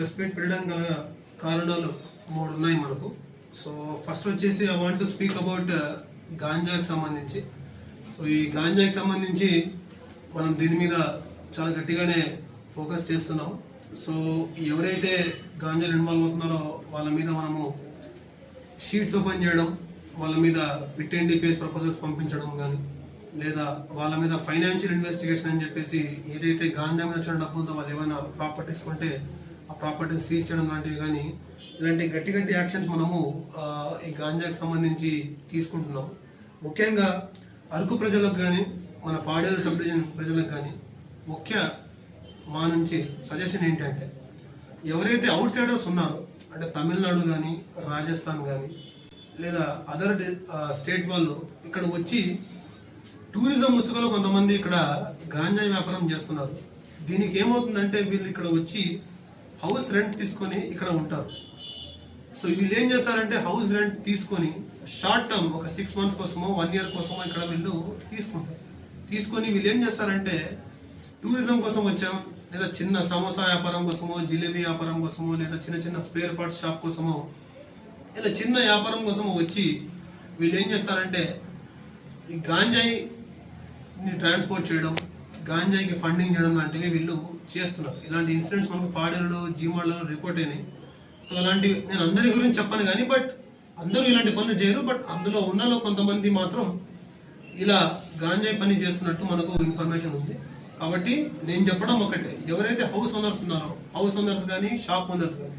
Press meet పెట్టడం గల కారణాలు మూడు ఉన్నాయి మనకు. సో ఫస్ట్ వచ్చేసి I want to speak about గాంజాకి సంబంధించి. సో ఈ గాంజాకి సంబంధించి మనం దీని మీద చాలా గట్టిగానే ఫోకస్ చేస్తున్నాం. సో ఎవరైతే గాంజాలు ఇన్వాల్వ్ అవుతున్నారో వాళ్ళ మీద మనము షీట్స్ ఓపెన్ చేయడం వాళ్ళ మీద పిట్ అండ్ డిపిఎస్ ప్రపోజల్స్ పంపించడం కానీ లేదా వాళ్ళ మీద ఫైనాన్షియల్ ఇన్వెస్టిగేషన్ అని చెప్పేసి ఏదైతే గాంజా మీద వచ్చిన డబ్బులతో వాళ్ళు ఏమైనా ప్రాపర్టీస్ కొంటే ప్రాపర్టీస్ సీజ్ చేయడం లాంటివి కానీ ఇలాంటి గట్టి గట్టి యాక్షన్స్ మనము ఈ గాంజాకి సంబంధించి తీసుకుంటున్నాం. ముఖ్యంగా అరకు ప్రజలకు కానీ మన పాడేరు సబ్ డివిజన్ ప్రజలకు కానీ ముఖ్య మా నుంచి సజెషన్ ఏంటంటే ఎవరైతే అవుట్ సైడర్స్ ఉన్నారో అంటే తమిళనాడు కానీ రాజస్థాన్ కానీ లేదా అదర్ స్టేట్ వాళ్ళు ఇక్కడ వచ్చి టూరిజం ముసుగులో కొంతమంది ఇక్కడ గాంజా వ్యాపారం చేస్తున్నారు. దీనికి ఏమవుతుందంటే వీళ్ళు ఇక్కడ వచ్చి హౌస్ రెంట్ తీసుకొని ఇక్కడ ఉంటారు. సో వీళ్ళు ఏం చేస్తారంటే హౌస్ రెంట్ తీసుకొని షార్ట్ టర్మ్ ఒక సిక్స్ మంత్స్ కోసమో వన్ ఇయర్ కోసమో ఇక్కడ వీళ్ళు తీసుకుంటారు. తీసుకొని వీళ్ళు ఏం చేస్తారంటే టూరిజం కోసం వచ్చాం లేదా చిన్న సమోసా వ్యాపారం కోసమో జిలేబీ వ్యాపారం కోసమో లేదా చిన్న చిన్న స్పేర్ పార్ట్స్ షాప్ కోసమో ఇలా చిన్న వ్యాపారం కోసమో వచ్చి వీళ్ళు ఏం చేస్తారంటే ఈ గాంజాయిని ట్రాన్స్పోర్ట్ చేయడం గాంజాయికి ఫండింగ్ చేయడం లాంటివి వీళ్ళు చేస్తున్నారు. ఇలాంటి ఇన్సిడెంట్స్ మనకు పాడేరులో జీమాడలో రిపోర్ట్ అయినాయి. సో అలాంటివి నేను అందరి గురించి చెప్పను కానీ బట్ అందరూ ఇలాంటి పనులు చేయరు. బట్ అందులో ఉన్నలో కొంతమంది మాత్రం ఇలా గాంజాయి పని చేస్తున్నట్టు మనకు ఇన్ఫర్మేషన్ ఉంది. కాబట్టి నేను చెప్పడం ఒకటే. ఎవరైతే హౌస్ ఓనర్స్ ఉన్నారో హౌస్ ఓనర్స్ కానీ షాప్ ఓనర్స్ కానీ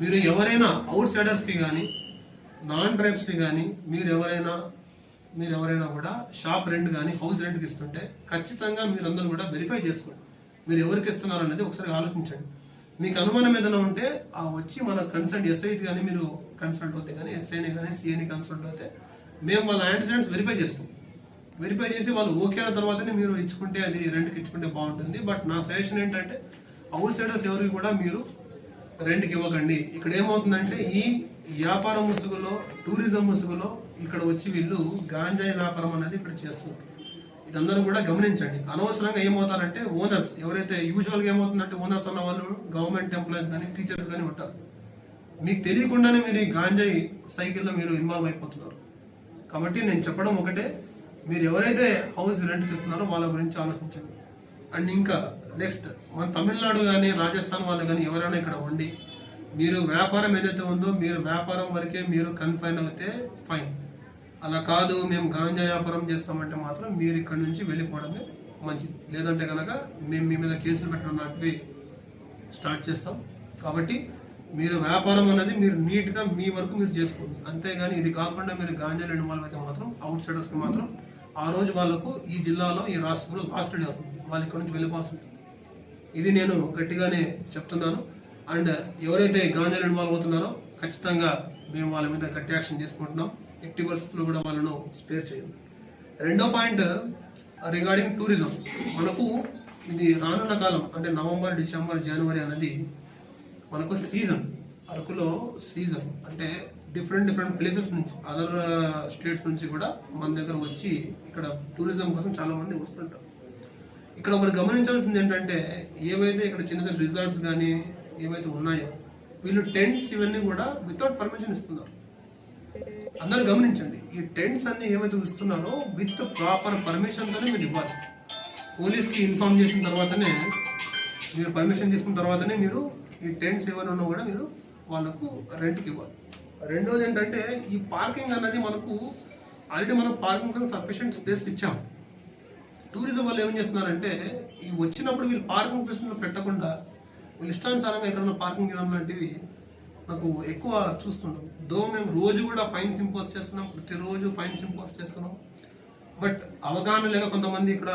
మీరు ఎవరైనా అవుట్ సైడర్స్కి కానీ నాన్ డ్రైవ్స్కి కానీ మీరు ఎవరైనా మీరు ఎవరైనా కూడా షాప్ రెంట్ కానీ హౌస్ రెంట్కి ఇస్తుంటే ఖచ్చితంగా మీరందరూ కూడా వెరిఫై చేసుకోండి. మీరు ఎవరికి ఇస్తున్నారు అనేది ఒకసారి ఆలోచించండి. మీకు అనుమానం ఏదైనా ఉంటే ఆ వచ్చి మన కన్సల్ట్ ఎస్ఐ కానీ మీరు కన్సల్ట్ అవుతే కానీ ఎస్ఐని కానీ సిఐని కన్సల్ట్ అవుతే మేము వాళ్ళ యాంటిసిడెంట్స్ వెరిఫై చేస్తాం. వెరిఫై చేసి వాళ్ళు ఓకే అయిన తర్వాతనే మీరు ఇచ్చుకుంటే అది రెంట్కి ఇచ్చుకుంటే బాగుంటుంది. బట్ నా సజెషన్ ఏంటంటే అవుట్ సైడర్స్ ఎవరికి కూడా మీరు రెంట్కి ఇవ్వకండి. ఇక్కడ ఏమవుతుందంటే ఈ వ్యాపారం ముసుగులో టూరిజం ముసుగులో ఇక్కడ వచ్చి వీళ్ళు గాంజాయి వ్యాపారం అనేది ఇక్కడ చేస్తున్నారు. ఇదందరూ కూడా గమనించండి. అనవసరంగా ఏమవుతారంటే ఓనర్స్ ఎవరైతే యూజువల్గా ఏమవుతుందంటే ఓనర్స్ అన్న వాళ్ళు గవర్నమెంట్ ఎంప్లాయీస్ కానీ టీచర్స్ కానీ ఉంటారు. మీకు తెలియకుండానే మీరు ఈ గాంజాయి సైకిల్లో మీరు ఇన్వాల్వ్ అయిపోతున్నారు. కాబట్టి నేను చెప్పడం ఒకటే మీరు ఎవరైతే హౌస్ రెంట్కి ఇస్తున్నారో వాళ్ళ గురించి ఆలోచించండి. అండ్ ఇంకా నెక్స్ట్ మన తమిళనాడు కానీ రాజస్థాన్ వాళ్ళు కానీ ఎవరైనా ఇక్కడ ఉండి మీరు వ్యాపారం ఏదైతే ఉందో మీరు వ్యాపారం వరకే మీరు కన్ఫైన్ అవుతే ఫైన్ అలా కాదు మేము గాంజా వ్యాపారం చేస్తామంటే మాత్రం మీరు ఇక్కడ నుంచి వెళ్ళిపోవడమే మంచిది. లేదంటే కనుక మేము మీ మీద కేసులు పెట్టడం లాంటివి స్టార్ట్ చేస్తాం. కాబట్టి మీరు వ్యాపారం అనేది మీరు నీట్గా మీ వరకు మీరు చేసుకోండి. అంతేగాని ఇది కాకుండా మీరు గాంజాలు ఇన్వాల్వ్ అయితే మాత్రం అవుట్ సైడర్స్కి మాత్రం ఆ రోజు వాళ్ళకు ఈ జిల్లాలో ఈ రాష్ట్రంలో లాస్ట్ డే అవుతుంది. వాళ్ళు ఇక్కడ నుంచి వెళ్ళిపోవాల్సి ఉంటుంది. ఇది నేను గట్టిగానే చెప్తున్నాను. అండ్ ఎవరైతే గాంజాలు ఇన్వాల్వ్ అవుతున్నారో ఖచ్చితంగా మేము వాళ్ళ మీద గట్టి యాక్షన్ తీసుకుంటున్నాం. ఎట్టి పరిస్థితుల్లో కూడా వాళ్ళను స్పేర్ చేయండి రెండో పాయింట్ uh, రిగార్డింగ్ టూరిజం మనకు ఇది రానున్న కాలం అంటే నవంబర్ డిసెంబర్ జనవరి అనేది మనకు సీజన్. అరకులో సీజన్ అంటే డిఫరెంట్ డిఫరెంట్ ప్లేసెస్ నుంచి అదర్ uh, స్టేట్స్ నుంచి కూడా మన దగ్గర వచ్చి ఇక్కడ టూరిజం కోసం చాలామంది వస్తుంటారు. ఇక్కడ ఒకటి గమనించాల్సింది ఏంటంటే ఏవైతే ఇక్కడ చిన్న చిన్న రిసార్ట్స్ కానీ ఏవైతే ఉన్నాయో వీళ్ళు టెంట్స్ ఇవన్నీ కూడా వితౌట్ పర్మిషన్ ఇస్తున్నారు. అందరూ గమనించండి ఈ టెంట్స్ అన్ని ఏమైతే ఇస్తున్నారో విత్ ప్రాపర్ పర్మిషన్తోనే మీరు ఇవ్వాలి. పోలీస్కి ఇన్ఫార్మ్ చేసిన తర్వాతనే మీరు పర్మిషన్ తీసుకున్న తర్వాతనే మీరు ఈ టెంట్స్ ఏమైనా ఉన్నా కూడా మీరు వాళ్ళకు రెంట్కి ఇవ్వాలి. రెండోది ఏంటంటే ఈ పార్కింగ్ అన్నది మనకు ఆల్రెడీ మనం పార్కింగ్ కోసం సఫిషియంట్ స్పేస్ ఇచ్చాం. టూరిజం వాళ్ళు ఏం చేస్తున్నారంటే ఈ వచ్చినప్పుడు వీళ్ళు పార్కింగ్ ప్లేస్ పెట్టకుండా వీళ్ళు ఇష్టానుసారంగా ఎక్కడన్నా పార్కింగ్ ఇవ్వడం లాంటివి నాకు ఎక్కువ చూస్తుంటాం. దో మేము రోజు కూడా ఫైన్స్ ఇంపోజ్ చేస్తున్నాం ప్రతిరోజు ఫైన్స్ ఇంపోజ్ చేస్తున్నాం. బట్ అవగాహన లేక కొంతమంది ఇక్కడ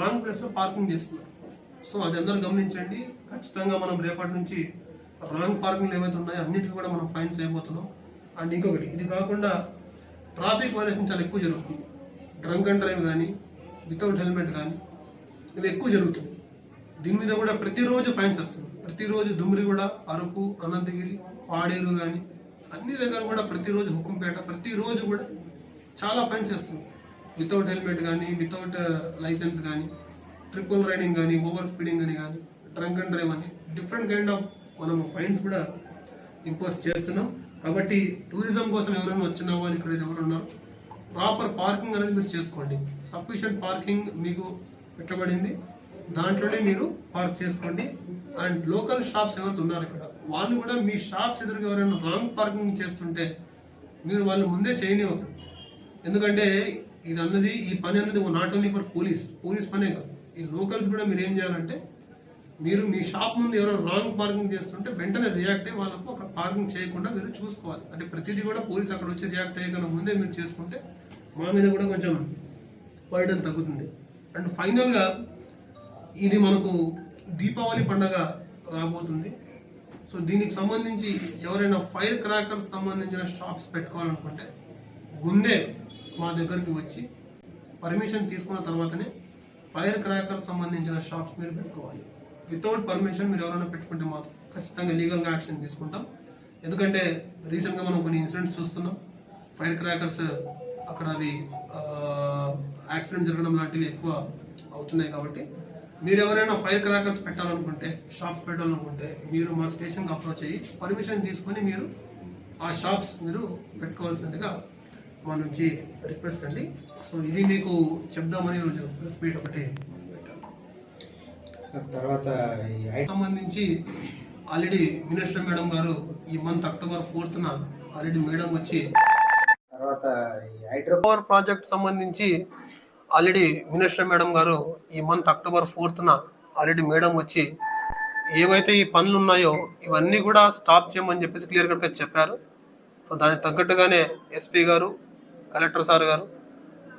రాంగ్ ప్లేస్లో పార్కింగ్ చేస్తున్నారు. సో అది అందరూ గమనించండి. ఖచ్చితంగా మనం రేపటి నుంచి రాంగ్ పార్కింగ్లు ఏమైతే ఉన్నాయో అన్నిటికీ కూడా మనం ఫైన్స్ అయిపోతున్నాం. అండ్ ఇంకొకటి ఇది కాకుండా ట్రాఫిక్ వైలేషన్ చాలా ఎక్కువ జరుగుతుంది. డ్రంక్ అండ్ డ్రైవ్ కానీ వితౌట్ హెల్మెట్ కానీ ఇది ఎక్కువ జరుగుతుంది. దీని మీద కూడా ప్రతిరోజు ఫైన్స్ వస్తుంది ప్రతిరోజు దుమ్మిరిగూడ అరకు అనంతగిరి పాడేరు కానీ అన్ని దగ్గర కూడా ప్రతిరోజు హుకుంపేట ప్రతిరోజు కూడా చాలా ఫైన్స్ చేస్తున్నాం వితౌట్ హెల్మెట్ కానీ వితౌట్ లైసెన్స్ కానీ ట్రిపుల్ రైడింగ్ కానీ ఓవర్ స్పీడింగ్ అని కానీ డ్రంక్ అండ్ డ్రైవ్ అని డిఫరెంట్ కైండ్ ఆఫ్ మనం ఫైన్స్ కూడా ఇంపోజ్ చేస్తున్నాం. కాబట్టి టూరిజం కోసం ఎవరైనా వచ్చిన వాళ్ళు ఇక్కడ ఎవరు ఉన్నారు ప్రాపర్ పార్కింగ్ అనేది మీరు చేసుకోండి. సఫిషియంట్ పార్కింగ్ మీకు పెట్టబడింది. దాంట్లోనే మీరు పార్క్ చేసుకోండి. అండ్ లోకల్ షాప్స్ ఎవరైతే ఉన్నారు ఇక్కడ వాళ్ళు కూడా మీ షాప్స్ ఎదురుగా ఎవరైనా రాంగ్ పార్కింగ్ చేస్తుంటే మీరు వాళ్ళు ముందే చేయనివ్వకండి. ఎందుకంటే ఇది అన్నది ఈ పని అన్నది not only for police police పనే కాదు. ఈ లోకల్స్ కూడా మీరు ఏం చేయాలంటే మీరు మీ షాప్ ముందు ఎవరైనా రాంగ్ పార్కింగ్ చేస్తుంటే వెంటనే రియాక్ట్ అయ్యి వాళ్ళకు అక్కడ పార్కింగ్ చేయకుండా మీరు చూసుకోవాలి. అంటే ప్రతిదీ కూడా పోలీస్ అక్కడ వచ్చి రియాక్ట్ అయ్యకుండా ముందే మీరు చేసుకుంటే మా మీద కూడా కొంచెం బర్డన్ తగ్గుతుంది. అండ్ ఫైనల్గా ఇది మనకు దీపావళి పండగ రాబోతుంది. సో దీనికి సంబంధించి ఎవరైనా ఫైర్ క్రాకర్స్ సంబంధించిన షాప్స్ పెట్టుకోవాలనుకుంటే ముందే మా దగ్గరికి వచ్చి పర్మిషన్ తీసుకున్న తర్వాతనే ఫైర్ క్రాకర్స్ సంబంధించిన షాప్స్ మీరు పెట్టుకోవాలి. వితౌట్ పర్మిషన్ మీరు ఎవరైనా పెట్టుకుంటే మాత్రం ఖచ్చితంగా లీగల్గా యాక్షన్ తీసుకుంటాం. ఎందుకంటే రీసెంట్గా మనం కొన్ని ఇన్సిడెంట్స్ చూస్తున్నాం. ఫైర్ క్రాకర్స్ అక్కడ అవి యాక్సిడెంట్ జరగడం లాంటివి ఎక్కువ అవుతున్నాయి కాబట్టి మీరు ఎవరైనా ఫైర్ క్రాకర్స్ పెట్టాలనుకుంటే షాప్స్ పెట్టాలనుకుంటే మీరు మా స్టేషన్కి అప్రోచ్ అయ్యి పర్మిషన్ తీసుకొని మీరు ఆ షాప్స్ మీరు పెట్టుకోవాల్సిందిగా మా నుంచి రిక్వెస్ట్ అండి. సో ఇది మీకు చెప్దామని రోజు ప్రెస్ మీట్ ఒకటి తర్వాత సంబంధించి ఆల్రెడీ మినిస్టర్ మేడం గారు ఈ మంత్ అక్టోబర్ ఫోర్త్న ఆల్రెడీ మేడం వచ్చి తర్వాత పవర్ ప్రాజెక్ట్ సంబంధించి ఆల్రెడీ మినిస్టర్ మేడం గారు ఈ మంత్ అక్టోబర్ ఫోర్త్న ఆల్రెడీ మేడం వచ్చి ఏవైతే ఈ పనులు ఉన్నాయో ఇవన్నీ కూడా స్టాప్ చేయమని చెప్పేసి క్లియర్ కట్గా చెప్పారు. సో దానికి తగ్గట్టుగానే ఎస్పీ గారు కలెక్టర్ సార్ గారు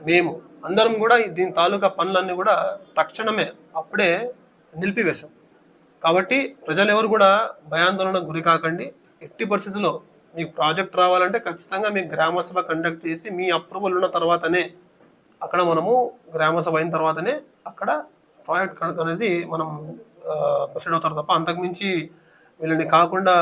మేము అందరం కూడా దీని తాలూకా పనులన్నీ కూడా తక్షణమే అప్పుడే నిలిపివేశాం. కాబట్టి ప్రజలు ఎవరు కూడా భయాందోళనకు గురి కాకండి. ఎట్టి పరిస్థితుల్లో మీకు ప్రాజెక్ట్ రావాలంటే ఖచ్చితంగా మీ గ్రామ సభ కండక్ట్ చేసి మీ అప్రూవల్ ఉన్న తర్వాతనే అక్కడ మనము గ్రామ సభ అయిన తర్వాతనే అక్కడ ప్రాజెక్ట్ కనుక అనేది మనం ప్రొసీడ్ అవుతారు తప్ప అంతకుమించి వీళ్ళని కాకుండా